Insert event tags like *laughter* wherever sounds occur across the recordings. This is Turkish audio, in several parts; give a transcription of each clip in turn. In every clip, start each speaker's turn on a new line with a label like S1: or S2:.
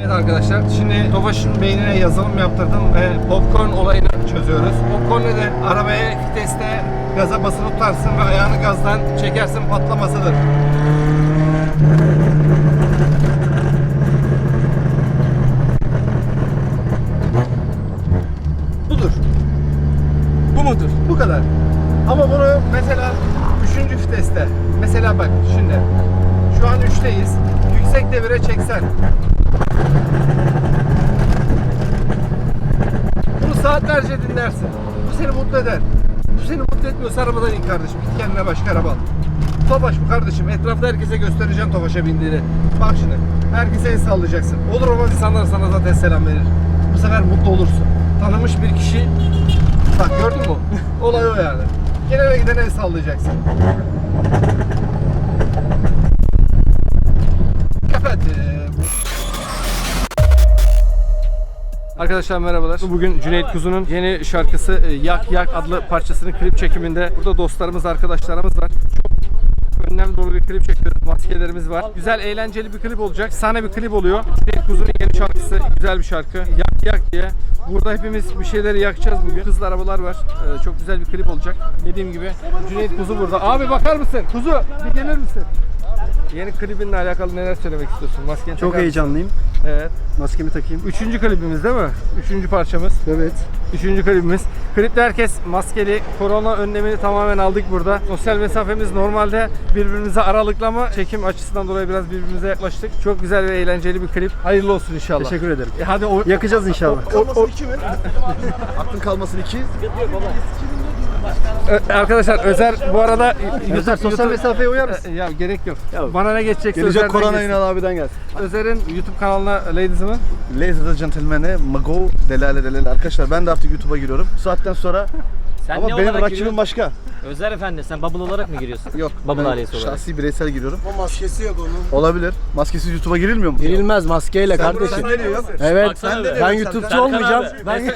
S1: Evet arkadaşlar şimdi Tofaş'ın beynine yazılım yaptırdım ve popcorn olayını çözüyoruz. Popcorn nedir? Arabaya viteste gaza basılı tutarsın ve ayağını gazdan çekersin patlamasıdır. Budur.
S2: Bu mudur?
S1: Bu kadar. Ama bunu mesela 3. viteste mesela bak şimdi şu an 3'teyiz. Yüksek devire çeksen bunu saatlerce dinlersin. Bu seni mutlu eder. Bu seni mutlu etmiyorsa arabadan in kardeşim. Git kendine başka araba al. Tofaş bu kardeşim. Etrafta herkese göstereceksin Tofaş'a bindiğini. Bak şimdi. Herkese el sallayacaksın. Olur olmaz insanlar sana zaten selam verir. Bu sefer mutlu olursun. Tanımış bir kişi Bak gördün mü? *laughs* Olay o yani. Gelene gidene el sallayacaksın. Evet. Arkadaşlar merhabalar. Bugün Cüneyt Kuzu'nun yeni şarkısı e, Yak Yak adlı parçasının klip çekiminde. Burada dostlarımız, arkadaşlarımız var. Çok önlem dolu bir klip çekiyoruz. Maskelerimiz var. Güzel, eğlenceli bir klip olacak. Sahne bir klip oluyor. Cüneyt Kuzu'nun yeni şarkısı. Güzel bir şarkı. Yak Yak diye. Burada hepimiz bir şeyleri yakacağız bugün. Hızlı arabalar var. Ee, çok güzel bir klip olacak. Dediğim gibi Cüneyt Kuzu burada. Abi bakar mısın? Kuzu bir gelir misin? Yeni klibinle alakalı neler söylemek istiyorsun? Maskeni
S2: Çok
S1: takar-
S2: heyecanlıyım.
S1: Evet.
S2: Maskemi takayım.
S1: Üçüncü klibimiz değil mi? Üçüncü parçamız.
S2: Evet.
S1: Üçüncü klibimiz. Klipte herkes maskeli. Korona önlemini tamamen aldık burada. Sosyal mesafemiz normalde birbirimize aralıklama. Çekim açısından dolayı biraz birbirimize yaklaştık. Çok güzel ve eğlenceli bir klip. Hayırlı olsun inşallah.
S2: Teşekkür ederim.
S1: E hadi o...
S2: Yakacağız inşallah.
S1: O, o,
S3: Aklın kalmasın iki.
S1: Ö- arkadaşlar Özer bu arada
S2: Özer sosyal mesafeye uyar mısın?
S1: Ya gerek yok.
S3: Ya,
S1: Bana ne geçecekse
S3: Gelecek
S1: Özer'den
S3: korona
S1: geçsin.
S3: Ünal abiden gelsin.
S1: Özer'in YouTube kanalına Ladies mi?
S3: Ladies and Gentlemen'e Mago Delale Delale. Arkadaşlar ben de artık YouTube'a giriyorum. Bu saatten sonra
S4: Sen
S3: ama
S4: ne
S3: benim
S4: olarak
S3: rakibim
S4: giriyorsun?
S3: başka.
S4: Özer Efendi sen bubble olarak mı giriyorsun?
S3: Yok.
S4: Bubble
S3: ben
S4: ailesi olarak.
S3: Şahsi bireysel giriyorum.
S5: O maskesi yok onun.
S3: Olabilir. Maskesiz YouTube'a girilmiyor mu?
S5: Girilmez maskeyle kardeşim. Evet.
S6: Baksana
S5: Ben,
S6: be.
S5: ben YouTube'cu olmayacağım. Ben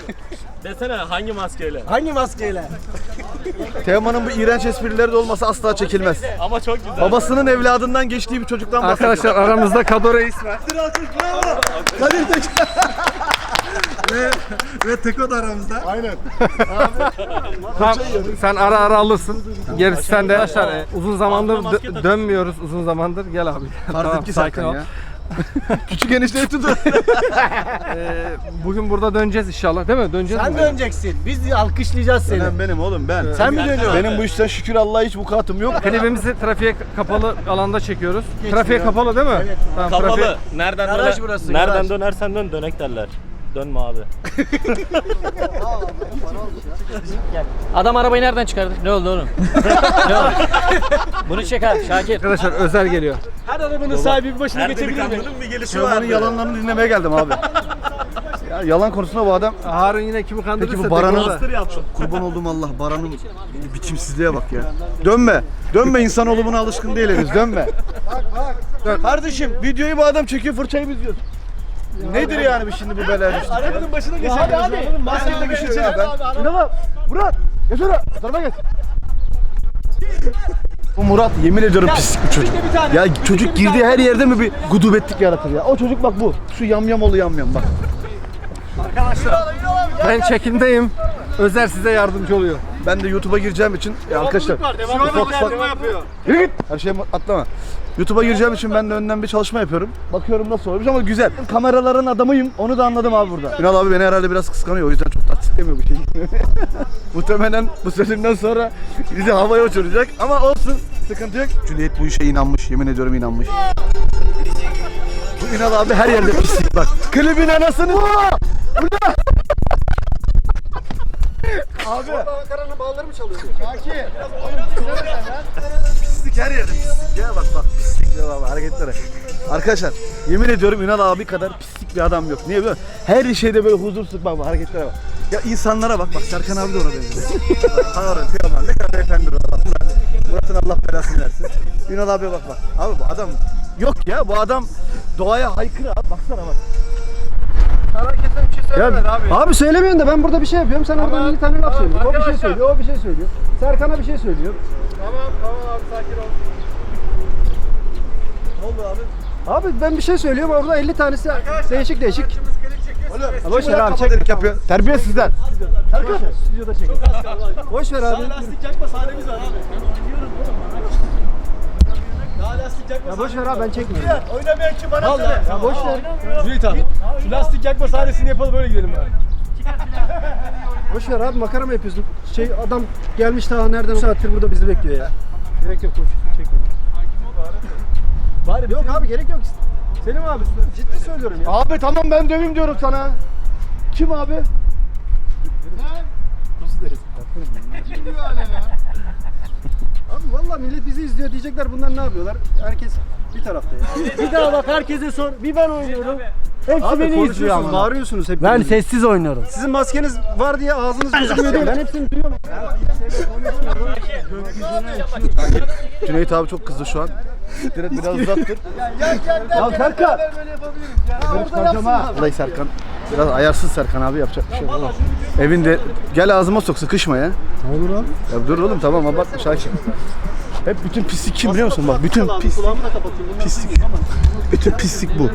S6: Desene hangi maskeyle?
S5: hangi maskeyle? *laughs*
S3: Teoman'ın bu iğrenç esprileri de olmasa asla çekilmez.
S6: Ama çok güzel.
S3: Babasının evladından geçtiği bir çocuktan bahsediyor.
S1: Arkadaşlar aramızda Kado Reis var.
S3: Kadir Tek. *laughs*
S1: ve, ve Teko da aramızda.
S3: Aynen. *laughs*
S1: Tamam, sen ara ara alırsın. Gerisi sende. Arkadaşlar e, uzun zamandır dö- dönmüyoruz uzun zamandır. Gel abi.
S3: Farz
S1: Tamam,
S3: et ki
S1: sakin ol.
S3: ya. *laughs* Küçük enişteyi tutun. *laughs*
S1: Ee, bugün burada döneceğiz inşallah değil mi? Döneceğiz
S5: Sen
S1: mi?
S5: döneceksin. Biz alkışlayacağız seni.
S3: Benim benim oğlum ben.
S5: Sen mi dönüyorsun?
S3: Benim bu işten şükür Allah'a hiç vukuatım yok.
S1: Klibimizi trafiğe kapalı alanda çekiyoruz. Trafiğe kapalı değil mi? Evet. Tamam,
S6: Kapalı.
S1: trafiğe-
S6: Nereden
S5: Garaj
S6: döner-
S5: burası,
S6: Nereden
S5: garaj.
S6: dönersen dön dönek derler. Dönme abi. *laughs*
S4: Adam arabayı nereden çıkardı? Ne oldu oğlum? *laughs* ne oldu? Bunu çek abi Şakir.
S1: Arkadaşlar Özer geliyor.
S5: Her arabanın sahibi bir başına geçebilir mi?
S6: bir gelişi
S3: Teoman'ın yalanlarını dinlemeye geldim abi. *laughs* ya yalan konusunda bu adam
S1: Harun yine kimi kandırırsa
S3: Peki bu Baran'ın
S6: yaptım.
S3: kurban olduğum Allah Baran'ın biçimsizliğe bak ya. Dönme. Dönme insanoğlu buna alışkın değil henüz. Dönme. Dön. Kardeşim videoyu bu adam çekiyor fırçayı biz yiyoruz. Nedir yani bu şimdi bu bela düştü?
S5: Arabanın başına geçebilir Hadi abi.
S3: Maskeli geçiyor ya ben. Abi. Murat. Geç oraya. Bu tarafa geç. Bu Murat yemin ediyorum pislik bir çocuk. Ya çocuk girdiği her yerde mi bir gudubetlik yaratır ya. O çocuk bak bu. Şu yamyam oğlu yamyam bak.
S1: Ben çekimdeyim. Özer size yardımcı oluyor.
S3: Ben de YouTube'a gireceğim için ya arkadaşlar ufak ufak Yürü git. Her şeye atlama. YouTube'a gireceğim için ben de önden bir çalışma yapıyorum. Bakıyorum nasıl olmuş ama güzel. Kameraların adamıyım. Onu da anladım abi burada. Ünal abi beni herhalde biraz kıskanıyor. O yüzden çok tasdiklemiyor bu şeyi. *laughs* Muhtemelen bu sözümden sonra bizi havaya uçuracak. Ama olsun. Sıkıntı yok. Cüneyt bu işe inanmış. Yemin ediyorum inanmış. Bu Ünal abi her yerde pislik bak. Klibin anasını. Bu ne? Abi.
S5: Ankara'nın bağları mı çalıyorsun?
S3: Pislik her yerde pislik ya bak bak pislik ya bak hareketlere. Arkadaşlar yemin ediyorum Ünal abi kadar pislik bir adam yok. Niye biliyor musun? Her şeyde böyle huzursuz bak bak hareketlere bak. Ya insanlara bak bak Serkan abi de ona benziyor. Harun, Teoman ne kadar efendi o adam. Murat. Murat'ın Allah belasını versin. Ünal abiye bak bak. Abi bu adam yok ya bu adam doğaya haykırı abi baksana bak.
S1: Harekete bir şey
S2: Ya,
S1: söylemedi abi.
S2: abi söylemiyorsun da ben burada bir şey yapıyorum. Sen oradan bir tane laf
S1: tamam,
S2: söylüyorsun. O bir şey
S1: arkadaşlar.
S2: söylüyor, o bir şey söylüyor. Serkan'a bir şey söylüyor.
S1: Tamam tamam abi sakin ol.
S3: Ne oldu abi?
S2: Abi ben bir şey söylüyorum orada 50 tanesi değişik değişik.
S3: Boş ver abi çek. yapıyor. Terbiyesizler.
S2: Stüdyoda çekin. Boş ver abi.
S5: lastik yakma sahnemiz var abi. Lastik yakma
S2: Ya boş ver abi ben çekmiyorum.
S5: Oynamayan kim bana söyle.
S2: Ya boş ver.
S5: Cüneyt abi. Şu lastik yakma sahnesini yapalım öyle gidelim abi.
S2: Boş ver abi makara mı yapıyorsun? Şey adam gelmiş daha nereden saattir burada bizi bekliyor ya. Gerek yok boş. Çekme.
S5: Bari
S2: Yok abi gerek yok. Selim abi ciddi söylüyorum ya.
S3: Abi tamam ben döveyim diyorum sana. Kim abi?
S2: Abi vallahi millet bizi izliyor diyecekler bunlar ne yapıyorlar? Herkes bir tarafta ya. *laughs*
S5: bir daha bak herkese sor. Bir ben oynuyorum. Hepsi
S2: Abi
S5: beni izliyor
S2: konuşuyorsunuz,
S5: ama.
S2: bağırıyorsunuz hep.
S5: Ben sessiz oynuyorum.
S2: Sizin maskeniz var diye ağzınız gözükmüyor değil. Ben hepsini duyuyorum.
S3: Cüneyt abi çok kızdı şu an. Direkt biraz uzattır. Ya Serkan. Vallahi Serkan. Biraz ayarsız Serkan abi yapacak bir şey yok. Evinde gel ağzıma sok sıkışma ya.
S2: Ne olur abi?
S3: Ya dur oğlum tamam abartma sakin. Hep bütün pislik kim biliyor musun bak bütün pislik. Pislik. Bütün pislik bu.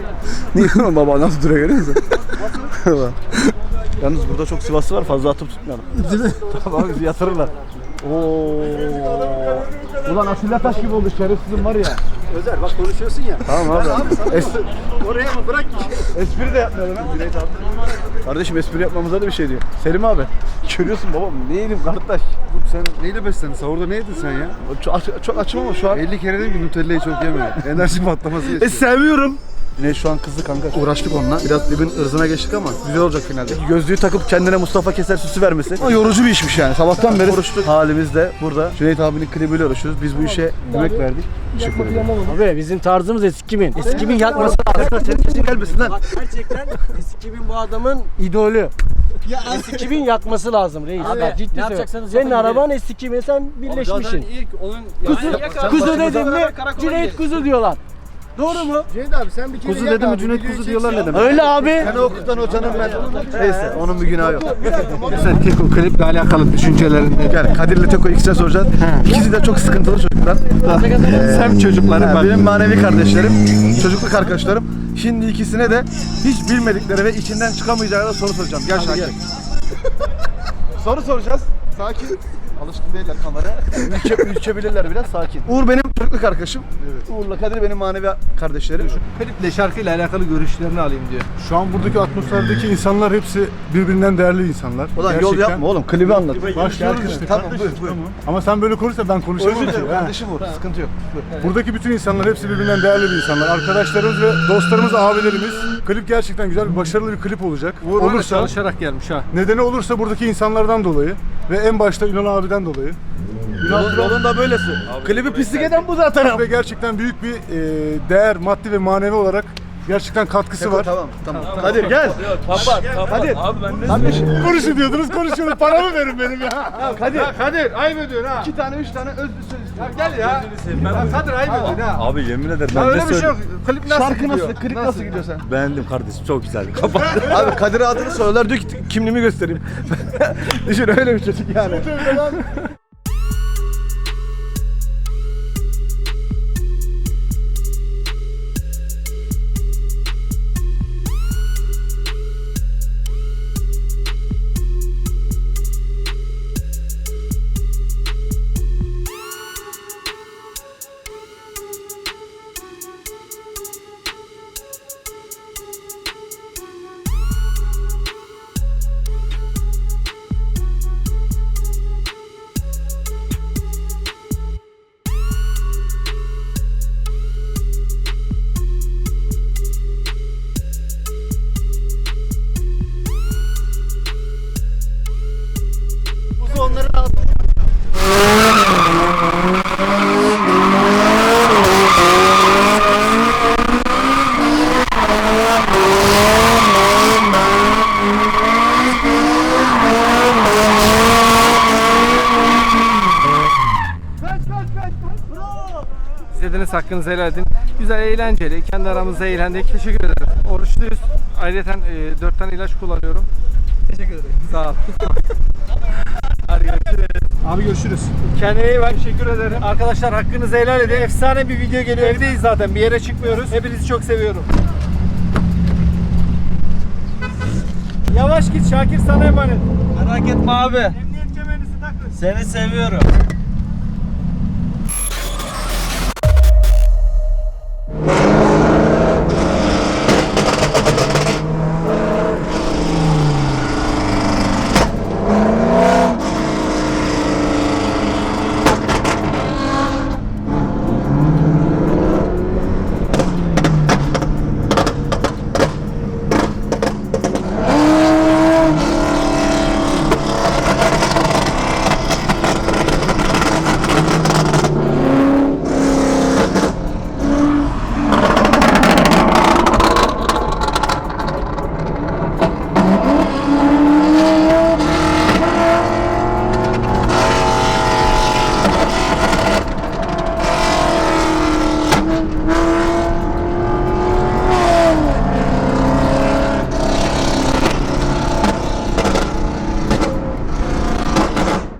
S3: Niye oğlum baba nasıl duruyor görüyor musun? *laughs* Yalnız burada çok Sivaslı var fazla atıp tutmayalım. Değil mi? tamam abi bizi yatırırlar. Oo. Ulan Atilla Taş gibi oldu şerefsizim var ya.
S2: Özer bak konuşuyorsun ya.
S3: Tamam abi. Es
S2: Oraya mı bırak
S3: espri de yapmayalım ha Cüneyt abi. Kardeşim espri yapmamıza da bir şey diyor. Selim abi. Görüyorsun babam neydim kardeş.
S7: Sen neyle beslendin? Sahurda ne yedin sen ya?
S3: Çok, aç, çok açım ama şu an.
S7: 50 kere ki Nutella'yı çok yeme. *laughs* Enerji patlaması
S3: E
S7: yaşıyor.
S3: seviyorum. Yine şu an kızdı kanka. Uğraştık onunla. Biraz dibin ırzına geçtik ama güzel olacak finalde. Gözlüğü takıp kendine Mustafa Keser süsü vermesi. Ama yorucu bir işmiş yani. Sabahtan beri uğraştık. Halimiz de burada. Cüneyt abinin klibiyle uğraşıyoruz. Biz bu işe emek verdik. Teşekkür ederim.
S5: Abi bizim tarzımız eskimin. Eskimin yakması
S3: Serkan senin sesin gelmesin lan.
S5: Bak gerçekten Eskibin bu adamın idolü. Ya Eskibin yakması lazım reis.
S4: Abi,
S5: Bak, ciddi
S4: ne yapacaksanız
S5: Senin araban Eskibin sen birleşmişsin.
S1: ilk onun
S5: Kuzu, kuzu dedin mi Cüneyt kuzu diyorlar. Doğru mu?
S2: Cüneyt abi sen bir kere
S3: Kuzu dedi mi Cüneyt kuzu diyorlar ne demek?
S5: Öyle abi.
S3: Seni okutan hocanın ben. Neyse onun bir günahı yok.
S1: Sen tek o kliple alakalı düşüncelerinde.
S3: Yani Kadir'le Teko ikisine soracağız. İkisi de çok sıkıntılı çocuklar.
S1: Hem çocukları
S3: Ha,
S1: bak.
S3: benim manevi kardeşlerim, çocukluk arkadaşlarım. Şimdi ikisine de hiç bilmedikleri ve içinden çıkamayacakları soru soracağım. Gel Şakir. soru soracağız. Sakin. Alışkın değiller kameraya. *laughs* Ülke, ülkebilirler biraz sakin. Uğur benim çocukluk arkadaşım. Uğur'la Kadir benim manevi kardeşlerim.
S1: Kliple şarkıyla alakalı görüşlerini alayım diyor.
S7: Şu an buradaki atmosferdeki insanlar hepsi birbirinden değerli insanlar.
S3: Ulan yol yapma oğlum klibi anlat.
S7: Başlıyoruz işte.
S3: Tamam
S7: kardeşim,
S3: buyur buyur.
S7: tamam. Ama sen böyle konuşsa ben konuşamam.
S3: Özür dilerim kardeşim Uğur. Sıkıntı yok. Buyur.
S7: Buradaki bütün insanlar hepsi birbirinden değerli bir insanlar. Arkadaşlarımız ve dostlarımız, abilerimiz. Klip gerçekten güzel, bir başarılı bir klip olacak.
S1: Uğur
S7: olursa,
S1: çalışarak gelmiş ha.
S7: nedeni olursa buradaki insanlardan dolayı ve en başta Ünal abiden dolayı.
S3: Yolun, yolun da böylesi. Klibi pislik eden bu zaten.
S7: Ve gerçekten büyük bir e, değer, maddi ve manevi olarak gerçekten katkısı var.
S3: Tamam tamam. Kadir gel. Kadir.
S6: Abi ben
S3: Kardeşim.
S7: Konuşun diyordunuz, konuşuyoruz. Paramı verin benim ya.
S3: Kadir.
S1: Kadir ayıp ediyorsun ha.
S3: İki tane üç tane öz bir söz istiyorum.
S1: Gel ya. Ya Kadir ayıp ediyorsun ha.
S6: Abi yemin ederim
S1: Ya
S6: ben
S1: öyle
S6: de
S1: bir şey yok.
S6: söyledim.
S1: Klip nasıl
S3: Şarkı
S1: gidiyor?
S3: nasıl? Klip nasıl gidiyor sen?
S6: Beğendim kardeşim çok güzel. Kapat. *laughs*
S3: Abi Kadir adını soruyorlar diyor ki kimliğimi göstereyim. *laughs* Düşün öyle bir çocuk yani.
S1: İzlediğiniz hakkınızı helal edin. Güzel, eğlenceli. Kendi aramızda eğlendik. Teşekkür ederim. Oruçluyuz. Ayrıca e, 4 tane ilaç kullanıyorum. Teşekkür ederim. Sağ ol. *laughs* Hadi
S2: Abi görüşürüz.
S1: Kendine iyi bak. Teşekkür ederim. Arkadaşlar hakkınızı helal edin. Efsane bir video geliyor. Evdeyiz zaten. Bir yere çıkmıyoruz. Hepinizi çok seviyorum. Yavaş git Şakir sana emanet.
S5: Merak etme abi.
S1: Emniyet kemerinizi takın.
S5: Seni seviyorum. Yeah.